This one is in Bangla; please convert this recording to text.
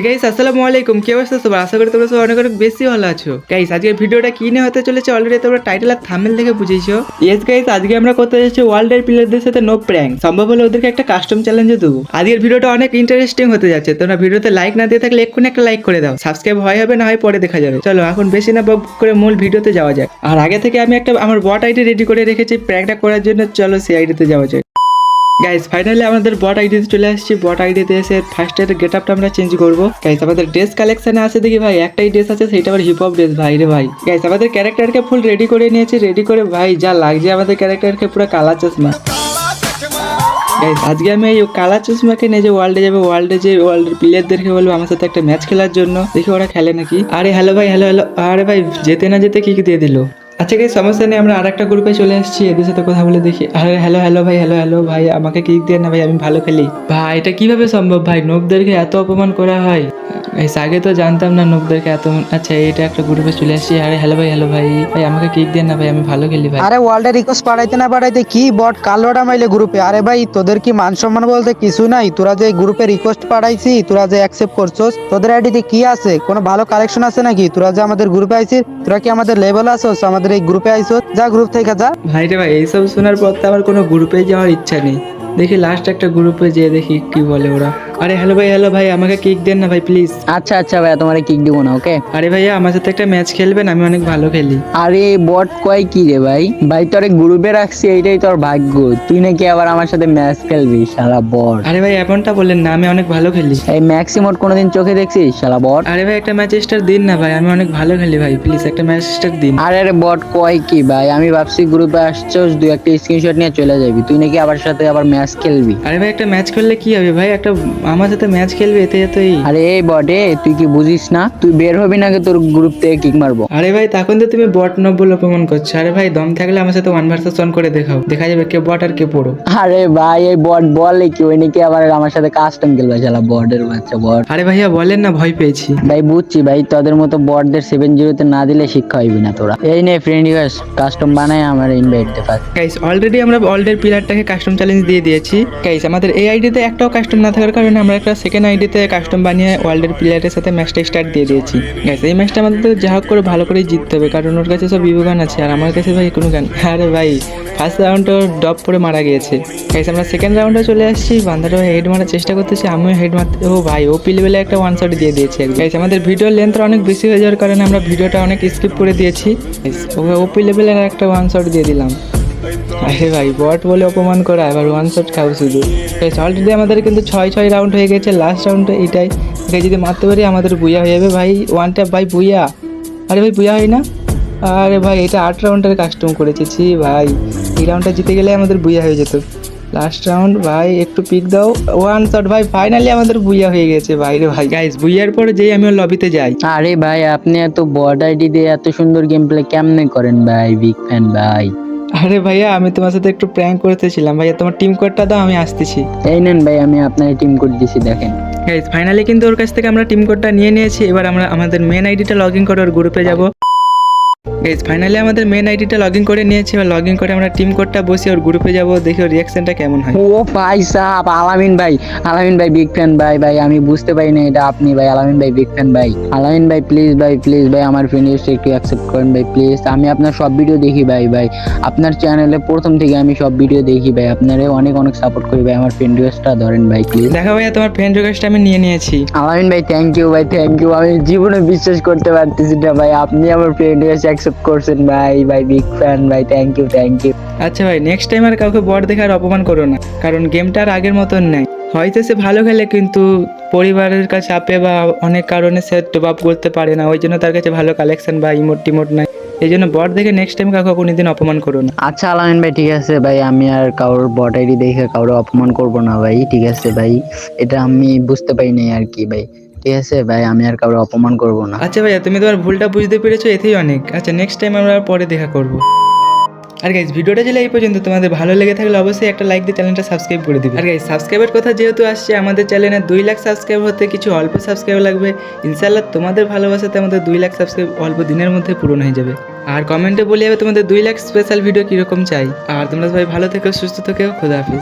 গাইস আসসালামু আলাইকুম। কি অবস্থা সবার আশা করি তোমরা সব অনেক অনেক বেশি ভালো আছো। গাইস আজকের ভিডিওটা কি নিয়ে হতে চলেছে অলরেডি তোমরা টাইটেল আর থামেল দেখে বুঝেছ? ইয়েস গাইস আজকে আমরা করতে যাচ্ছি ওয়ার্ল্ডের প্লেয়ারদের সাথে নো প্র্যাঙ্ক সম্ভব হলে ওদেরকে একটা কাস্টম চ্যালেঞ্জও দেবো। আজকের ভিডিওটা অনেক ইন্টারেস্টিং হতে যাচ্ছে। তোমরা ভিডিওতে লাইক না দিয়ে থাকলে এক্ষুনি একটা লাইক করে দাও। সাবস্ক্রাইব হয় হবে, না হয় পরে দেখা যাবে। চলো, এখন বেশি না বক করে মূল ভিডিওতে যাওয়া যাক। আর আগে থেকে আমি একটা, আমার বট আইডি রেডি করে রেখেছি। প্র্যাঙ্কটা করার জন্য চলো সেই আইডিতে যাওয়া যাক। গাইস ফাইনালি আমাদের বট আইডিতে চলে আসছি। বট আইডিতে এসে ফার্স্ট এর গেট আপটা আমরা চেঞ্জ করব। গাইস আমাদের ড্রেস কালেকশনে আছে দেখি ভাই, একটাই ড্রেস আছে সেটা আবার হিপ হপ ড্রেস ভাই রে ভাই। গাইস আমাদের ক্যারেক্টারকে ফুল রেডি করে নিয়েছি রেডি করে ভাই, যা লাগছে আমাদের ক্যারেক্টারকে পুরো কালা চশমা। গাইস আজকে আমি এই কালা চশমাকে নিয়ে যে ওয়ার্ল্ডে যাবে ওয়ার্ল্ডে যে ওয়ার্ল্ডের প্লেয়ারদেরকে বলব, আমার সাথে একটা ম্যাচ খেলার জন্য। দেখি ওরা খেলে নাকি। আরে হ্যালো ভাই হ্যালো হ্যালো আরে ভাই, যেতে না যেতে কি কি দিয়ে দিল? আচ্ছা গাইস সমস্যা নেই আমরা আরেকটা গ্রুপে চলে আসছি এদের সাথে কথা বলে দেখি। আরে হ্যালো হ্যালো ভাই হ্যালো হ্যালো ভাই, আমাকে কিক দেন না ভাই, আমি ভালো খেলি। ভাই, এটা কীভাবে সম্ভব ভাই? নোকদেরকে এত অপমান করা হয়। গাইস আগে তো জানতাম না নোকদেরকে এত আচ্ছা এটা একটা গ্রুপে চলে আসছি আরে হ্যালো ভাই হ্যালো ভাই। ভাই আমাকে কিক দিয়ে না ভাই আমি ভালো খেলি ভাই। আরে ওয়ার্ল্ডে রিকোয়েস্ট পাঠাইতে না পাঠাইতে কি বট কালোটা মাইলে গ্রুপে আরে ভাই তোদের কি মান সম্মান বলতে কিছু নাই? তোরা যে গ্রুপে রিকোয়েস্ট পাঠাইছি তোরা যে অ্যাকসেপ্ট করছস তোদের আইডিতে কি আছে? কোনো ভালো কালেকশন আছে নাকি? তোরা যে আমাদের গ্রুপে আইছিস তোরা কি আমাদের লেভেল আসোস আমাদের এই গ্রুপে আইছস? যা গ্রুপ থেকে যা। ভাই রে ভাই এইসব শোনার পর তো আমার কোনো গ্রুপে যাওয়ার ইচ্ছা নেই। দেখি লাস্ট একটা গ্রুপে যেয়ে দেখি কি বলে ওরা। আরে হ্যালো ভাই হ্যালো ভাই আমাকে কিক দেন না ভাই প্লিজ আচ্ছা আচ্ছা ভাই তোমার কিক দিব না ওকে আরে ভাইয়া আমার সাথে একটা ম্যাচ খেলবেন আমি অনেক ভালো খেলি। আরে বট কয় কি রে ভাই? ভাই তোরে গ্রুপে রাখছি এইটাই তোর ভাগ্য। তুই নাকি আবার আমার সাথে ম্যাচ খেলবি শালা বট। আরে ভাই এমনটা বললেন না আমি অনেক ভালো খেলি। এই ম্যাক্সিমোট কোনোদিন চোখে দেখছিস শালা বট? আরে ভাই একটা ম্যাচ স্টার দিন না ভাই আমি অনেক ভালো খেলি ভাই প্লিজ একটা ম্যাচ স্টার দিন। আরে আরে বট কয় কি ভাই? আমি ভাবছি গ্রুপে আসছস দুই একটা স্ক্রিনশট নিয়ে চলে যাবি। তুই নাকি আবার সাথে আবার ম্যাচ খেলবি। আরে ভাই একটা ম্যাচ খেললে কি হবে ভাই? একটা আমার সাথে ম্যাচ খেলবে এতে এতই আরে এই বটে তুই কি বুঝিস না? তুই বের হবি নাকি তোর গ্রুপ থেকে কিক মারবো? আরে ভাই তখন তো তুমি বট নব বলে অপমান করছ। আরে ভাই দম থাকলে আমার সাথে ওয়ান ভার্সেস ওয়ান করে দেখাও। দেখা যাবে কে বট আর কে পড়ো। আরে ভাই এই বট বলে কি? ওই নাকি আবার আমার সাথে কাস্টম খেলবে শালা বটের বাচ্চা বট। আরে ভাইয়া বলেন না ভয় পেয়েছি। ভাই বুঝছি ভাই তোদের মতো বটদের সেভেন জিরোতে না দিলে শিক্ষা হইবি না তোরা। এই নে ফ্রেন্ড রিকোয়েস্ট কাস্টম বানায় আমার ইনভাইট দে ফার্স্ট গাইস অলরেডি আমরা ওয়ার্ল্ডের প্লেয়ারটাকে কাস্টম চ্যালেঞ্জ দিয়ে দিয়েছি। গাইস আমাদের এই আইডিতে একটাও কাস্টম না থাকার কারণে আমরা একটা সেকেন্ড আইডিতে কাস্টম বানিয়ে ওয়ার্ল্ডের প্লেয়ারের সাথে ম্যাচটা স্টার্ট দিয়ে দিয়েছি। গাইস এই ম্যাচটা আমাদের যা হোক করে ভালো করে জিততে হবে, কারণ ওর কাছে সব ইভো গান আছে, আর আমার কাছে ভাই কোনো গান আরে ভাই ফার্স্ট রাউন্ডে ডপ করে মারা গিয়েছে। গাইস আমরা সেকেন্ড রাউন্ডে চলে আসছি, বান্দারও হেড মারার চেষ্টা করতেছি, আমিও হেড মারতে ও ভাই ও পিলবেলে একটা ওয়ান শট দিয়ে দিয়েছি গাইস আমাদের ভিডিওর লেন্থ অনেক বেশি হয়ে যাওয়ার কারণে আমরা ভিডিওটা অনেক স্কিপ করে দিয়েছি। ওকে ওপি লেভেলের একটা ওয়ান শট দিয়ে দিলাম। আরে ভাই বট বলে অপমান করা এবার ওয়ান শট খাও শুধু। অলরেডি আমাদের কিন্তু ছয় ছয় রাউন্ড হয়ে গেছে লাস্ট রাউন্ডে এটাই। একে যদি মারতে পারি আমাদের বুয়া হয়ে যাবে ভাই ওয়ান ট্যাপ ভাই বুয়া। আরে ভাই বুয়া হয় না? আরে ভাই এটা আট রাউন্ডের কাস্টম করেছে ছি ভাই। এই রাউন্ডটা জিতে গেলে আমাদের বুয়া হয়ে যেত। লাস্ট রাউন্ড ভাই একটু পিক দাও। ওয়ান শট ভাই ফাইনালি আমাদের বুইয়া হয়ে গেছে ভাই রে ভাই। গাইস বুইয়ার পরে যেই আমি ওর লবিতে যাই। আরে ভাই আপনি এত বট আইডি দিয়ে এত সুন্দর গেম প্লে কেমনে করেন ভাই বিগ ফ্যান ভাই? আরে ভাইয়া আমি তোমার সাথে একটু প্র্যাঙ্ক করতেছিলাম ভাইয়া তোমার টিম কোডটা দাও আমি আসতেছি। এই নেন ভাই আমি আপনার টিম কোড দিছি দেখেন। গাইজ ফাইনালি কিন্তু ওর কাছ থেকে আমরা টিম কোডটা নিয়ে নিয়েছি। এবার আমরা আমাদের মেন আইডিটা লগ ইন করে ওর গ্রুপে যাব। গাইজ ফাইনালি আমাদের মেন আইডিটা লগ ইন করে নিয়েছি। এবার লগ ইন করে আমরা টিম কোডটা বসে ওর গ্রুপে যাব দেখি ওর রিয়াকশনটা কেমন হয়। ও ভাই সাহ আলামিন ভাই আলামিন ভাই বিগ ফ্যান ভাই ভাই আমি বুঝতে পারি না এটা আপনি ভাই আলামিন ভাই বিগ ফ্যান ভাই। আলামিন ভাই প্লিজ ভাই প্লিজ ভাই আমার ফ্রেন্ড একটু অ্যাকসেপ্ট করেন ভাই প্লিজ আমি আপনার সব ভিডিও দেখি ভাই ভাই। আপনার চ্যানেলে প্রথম থেকে আমি সব ভিডিও দেখি ভাই আপনারে অনেক অনেক সাপোর্ট করি ভাই আমার ফ্রেন্ড রিকোয়েস্টটা ধরেন ভাই প্লিজ দেখো ভাইয়া তোমার ফ্রেন্ড রিকোয়েস্টটা আমি নিয়ে নিয়েছি। আলামিন ভাই থ্যাংক ইউ ভাই থ্যাংক ইউ আমি জীবনে বিশ্বাস করতে পারতেছি না ভাই আপনি আমার ফ্রেন্ড রিকোয়েস্ট অ্যাকসেপ্ট করছেন ভাই ভাই বিগ ফ্যান ভাই থ্যাংক ইউ থ্যাংক ইউ আচ্ছা ভাই নেক্সট টাইম আর কাউকে বট দেখে আর অপমান করো না কারণ গেমটা আর আগের মতন নেই। হয়তো সে ভালো খেলে কিন্তু পরিবারের কাছে চাপে বা অনেক কারণে সে টপ আপ করতে পারে না ওই জন্য তার কাছে ভালো কালেকশন বা ইমোট টিমোট নাই। এই জন্য বট দেখে নেক্সট টাইম কাউকে কোনোদিন অপমান করো না। আচ্ছা আলামিন ভাই ঠিক আছে ভাই আমি আর কারোর বট আইডি দেখে কারোর অপমান করব না ভাই ঠিক আছে ভাই। এটা আমি বুঝতে পারি নাই আর কি ভাই। ঠিক আছে, ভাই, আমি আর কারোর অপমান করব না। আচ্ছা ভাইয়া, তুমি তোমার ভুলটা বুঝতে পেরেছ, এতেই অনেক। আচ্ছা নেক্সট টাইম আমরা পরে দেখা করব। আর গাইজ ভিডিওটা যদি এই পর্যন্ত তোমাদের ভালো লেগে থাকলে অবশ্যই একটা লাইক দিয়ে চ্যানেলটা সাবস্ক্রাইব করে দিবে। আর গাইজ সাবস্ক্রাইবের কথা যেহেতু আসছে, আমাদের চ্যানেলে দুই লাখ সাবস্ক্রাইব হতে কিছু অল্প সাবস্ক্রাইব লাগবে। ইনশাল্লাহ তোমাদের ভালোবাসাতে আমাদের দুই লাখ সাবস্ক্রাইব অল্প দিনের মধ্যে পূরণ হয়ে যাবে। আর কমেন্টে বলে যাবে তোমাদের দুই লাখ স্পেশাল ভিডিও কীরকম চাই। আর তোমরা সবাই ভালো থেকো, সুস্থ থেকো, খোদা হাফিজ।